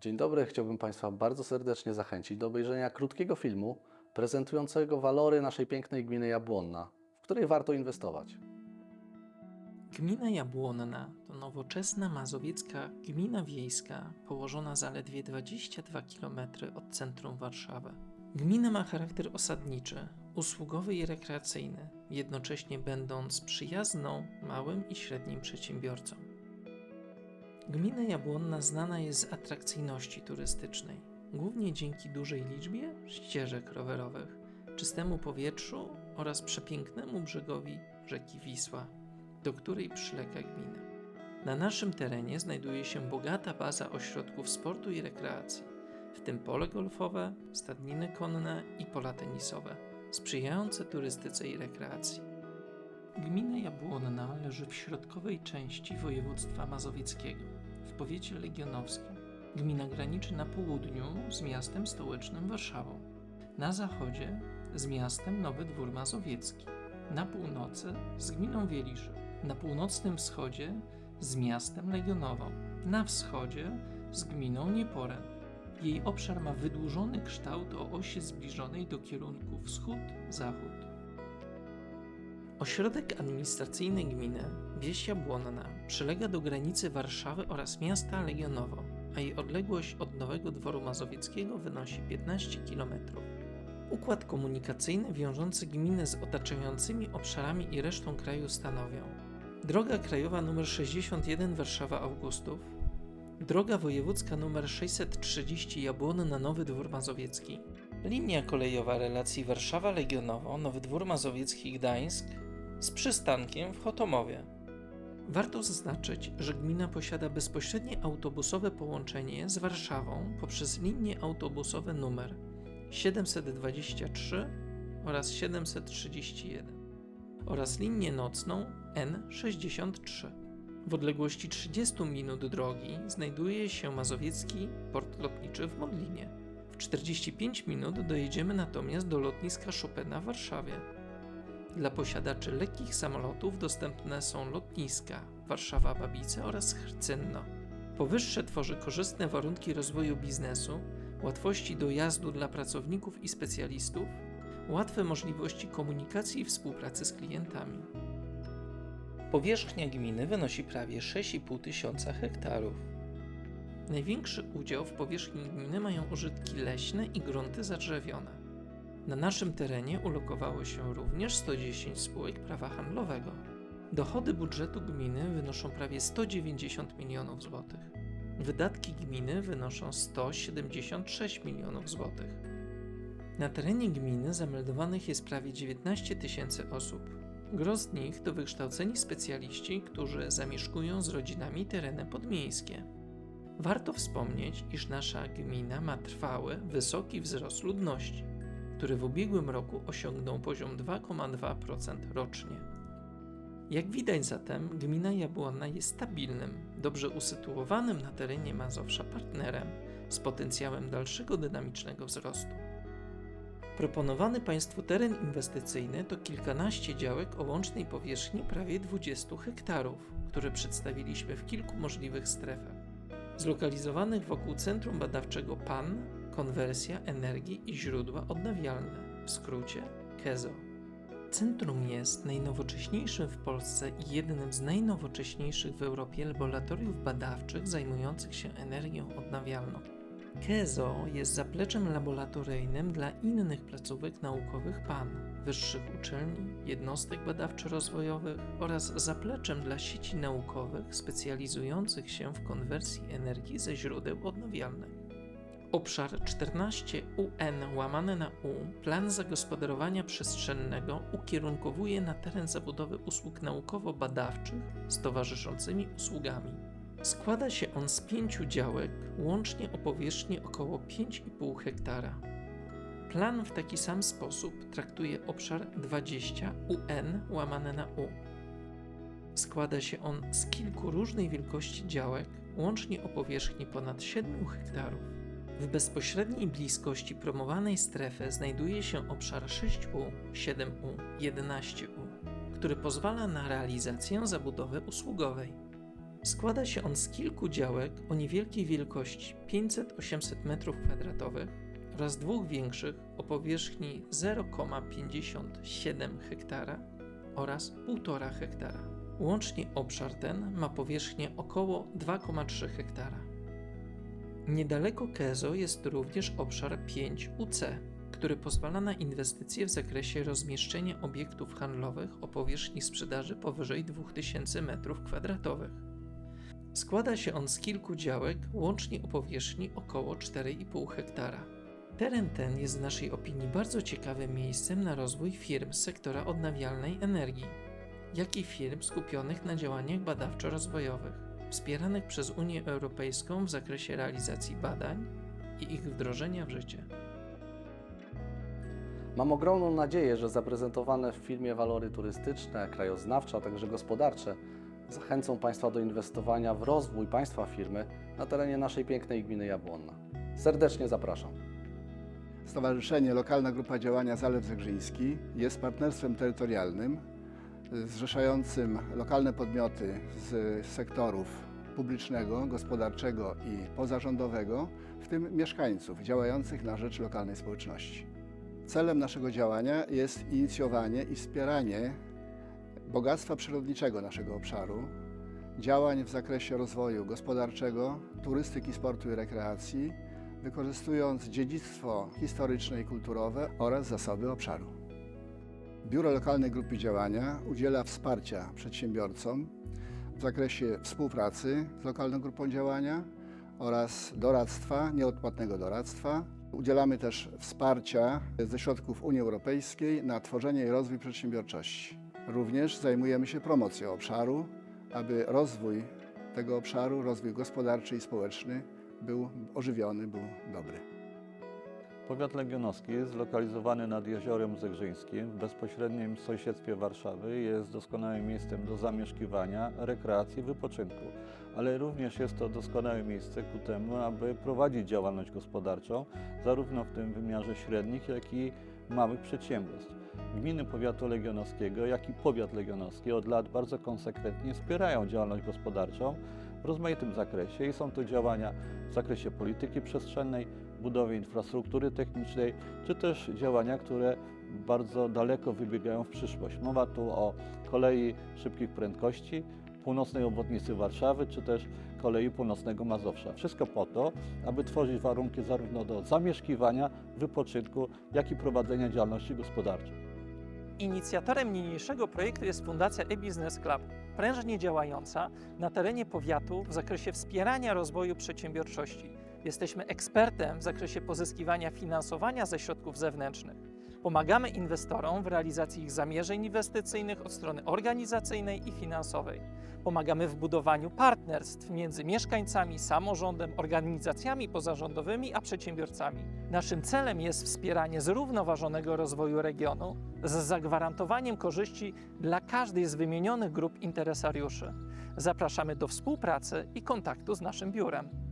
Dzień dobry, chciałbym Państwa bardzo serdecznie zachęcić do obejrzenia krótkiego filmu prezentującego walory naszej pięknej gminy Jabłonna, w której warto inwestować. Gmina Jabłonna to nowoczesna mazowiecka gmina wiejska położona zaledwie 22 km od centrum Warszawy. Gmina ma charakter osadniczy, usługowy i rekreacyjny, jednocześnie będąc przyjazną małym i średnim przedsiębiorcom. Gmina Jabłonna znana jest z atrakcyjności turystycznej, głównie dzięki dużej liczbie ścieżek rowerowych, czystemu powietrzu oraz przepięknemu brzegowi rzeki Wisła, do której przylega gmina. Na naszym terenie znajduje się bogata baza ośrodków sportu i rekreacji, w tym pole golfowe, stadniny konne i pola tenisowe, sprzyjające turystyce i rekreacji. Gmina Jabłonna leży w środkowej części województwa mazowieckiego, w powiecie legionowskim. Gmina graniczy na południu z miastem stołecznym Warszawą, na zachodzie z miastem Nowy Dwór Mazowiecki, na północy z gminą Wielisz, na północnym wschodzie z miastem Legionową, na wschodzie z gminą Nieporęt. Jej obszar ma wydłużony kształt o osi zbliżonej do kierunku wschód-zachód. Ośrodek administracyjny gminy Wieś Jabłonna przylega do granicy Warszawy oraz miasta Legionowo, a jej odległość od Nowego Dworu Mazowieckiego wynosi 15 km. Układ komunikacyjny wiążący gminę z otaczającymi obszarami i resztą kraju stanowią Droga krajowa nr 61 Warszawa-Augustów, droga wojewódzka nr 630 Jabłonna Nowy Dwór Mazowiecki, linia kolejowa relacji Warszawa-Legionowo, Nowy Dwór Mazowiecki-Gdańsk z przystankiem w Chotomowie. Warto zaznaczyć, że gmina posiada bezpośrednie autobusowe połączenie z Warszawą poprzez linie autobusowe numer 723 oraz 731 oraz linię nocną N63. W odległości 30 minut drogi znajduje się mazowiecki port lotniczy w Modlinie. W 45 minut dojedziemy natomiast do lotniska Chopina w Warszawie. Dla posiadaczy lekkich samolotów dostępne są lotniska Warszawa-Babice oraz Hrcynno. Powyższe tworzy korzystne warunki rozwoju biznesu, łatwości dojazdu dla pracowników i specjalistów, łatwe możliwości komunikacji i współpracy z klientami. Powierzchnia gminy wynosi prawie 6,5 tysiąca hektarów. Największy udział w powierzchni gminy mają użytki leśne i grunty zadrzewione. Na naszym terenie ulokowało się również 110 spółek prawa handlowego. Dochody budżetu gminy wynoszą prawie 190 milionów złotych. Wydatki gminy wynoszą 176 milionów złotych. Na terenie gminy zameldowanych jest prawie 19 tysięcy osób. Gros z nich to wykształceni specjaliści, którzy zamieszkują z rodzinami tereny podmiejskie. Warto wspomnieć, iż nasza gmina ma trwały, wysoki wzrost ludności, który w ubiegłym roku osiągnął poziom 2,2% rocznie. Jak widać zatem, gmina Jabłonna jest stabilnym, dobrze usytuowanym na terenie Mazowsza partnerem z potencjałem dalszego dynamicznego wzrostu. Proponowany Państwu teren inwestycyjny to kilkanaście działek o łącznej powierzchni prawie 20 hektarów, które przedstawiliśmy w kilku możliwych strefach. Zlokalizowanych wokół Centrum Badawczego PAN, Konwersja Energii i Źródła Odnawialne, w skrócie KEZO. Centrum jest najnowocześniejszym w Polsce i jednym z najnowocześniejszych w Europie laboratoriów badawczych zajmujących się energią odnawialną. KEZO jest zapleczem laboratoryjnym dla innych placówek naukowych PAN, wyższych uczelni, jednostek badawczo-rozwojowych oraz zapleczem dla sieci naukowych specjalizujących się w konwersji energii ze źródeł odnawialnych. Obszar 14 UN łamane na U, plan zagospodarowania przestrzennego ukierunkowuje na teren zabudowy usług naukowo-badawczych z towarzyszącymi usługami. Składa się on z pięciu działek, łącznie o powierzchni około 5,5 hektara. Plan w taki sam sposób traktuje obszar 20 UN łamane na U. Składa się on z kilku różnej wielkości działek, łącznie o powierzchni ponad 7 hektarów. W bezpośredniej bliskości promowanej strefy znajduje się obszar 6U, 7U, 11U, który pozwala na realizację zabudowy usługowej. Składa się on z kilku działek o niewielkiej wielkości 500-800 m2 oraz dwóch większych o powierzchni 0,57 hektara oraz 1,5 hektara. Łącznie obszar ten ma powierzchnię około 2,3 hektara. Niedaleko Kezo jest również obszar 5UC, który pozwala na inwestycje w zakresie rozmieszczenia obiektów handlowych o powierzchni sprzedaży powyżej 2000 m2. Składa się on z kilku działek, łącznie o powierzchni około 4,5 hektara. Teren ten jest w naszej opinii bardzo ciekawym miejscem na rozwój firm z sektora odnawialnej energii, jak i firm skupionych na działaniach badawczo-rozwojowych, wspieranych przez Unię Europejską w zakresie realizacji badań i ich wdrożenia w życie. Mam ogromną nadzieję, że zaprezentowane w filmie walory turystyczne, krajoznawcze, a także gospodarcze zachęcą Państwa do inwestowania w rozwój Państwa firmy na terenie naszej pięknej gminy Jabłonna. Serdecznie zapraszam. Stowarzyszenie Lokalna Grupa Działania Zalew Zegrzyński jest partnerstwem terytorialnym zrzeszającym lokalne podmioty z sektorów publicznego, gospodarczego i pozarządowego, w tym mieszkańców działających na rzecz lokalnej społeczności. Celem naszego działania jest inicjowanie i wspieranie bogactwa przyrodniczego naszego obszaru, działań w zakresie rozwoju gospodarczego, turystyki, sportu i rekreacji, wykorzystując dziedzictwo historyczne i kulturowe oraz zasoby obszaru. Biuro Lokalnej Grupy Działania udziela wsparcia przedsiębiorcom w zakresie współpracy z Lokalną Grupą Działania oraz doradztwa, nieodpłatnego doradztwa. Udzielamy też wsparcia ze środków Unii Europejskiej na tworzenie i rozwój przedsiębiorczości. Również zajmujemy się promocją obszaru, aby rozwój tego obszaru, rozwój gospodarczy i społeczny był ożywiony, był dobry. Powiat legionowski jest zlokalizowany nad Jeziorem Zegrzyńskim w bezpośrednim sąsiedztwie Warszawy. Jest doskonałym miejscem do zamieszkiwania, rekreacji, wypoczynku, ale również jest to doskonałe miejsce ku temu, aby prowadzić działalność gospodarczą, zarówno w tym wymiarze średnich, jak i małych przedsiębiorstw. Gminy powiatu legionowskiego, jak i powiat legionowski od lat bardzo konsekwentnie wspierają działalność gospodarczą w rozmaitym zakresie i są to działania w zakresie polityki przestrzennej, budowy infrastruktury technicznej, czy też działania, które bardzo daleko wybiegają w przyszłość. Mowa tu o kolei szybkich prędkości, północnej obwodnicy Warszawy, czy też kolei północnego Mazowsza. Wszystko po to, aby tworzyć warunki zarówno do zamieszkiwania, wypoczynku, jak i prowadzenia działalności gospodarczej. Inicjatorem niniejszego projektu jest Fundacja e-Business Club, prężnie działająca na terenie powiatu w zakresie wspierania rozwoju przedsiębiorczości. Jesteśmy ekspertem w zakresie pozyskiwania finansowania ze środków zewnętrznych. Pomagamy inwestorom w realizacji ich zamierzeń inwestycyjnych od strony organizacyjnej i finansowej. Pomagamy w budowaniu partnerstw między mieszkańcami, samorządem, organizacjami pozarządowymi a przedsiębiorcami. Naszym celem jest wspieranie zrównoważonego rozwoju regionu z zagwarantowaniem korzyści dla każdej z wymienionych grup interesariuszy. Zapraszamy do współpracy i kontaktu z naszym biurem.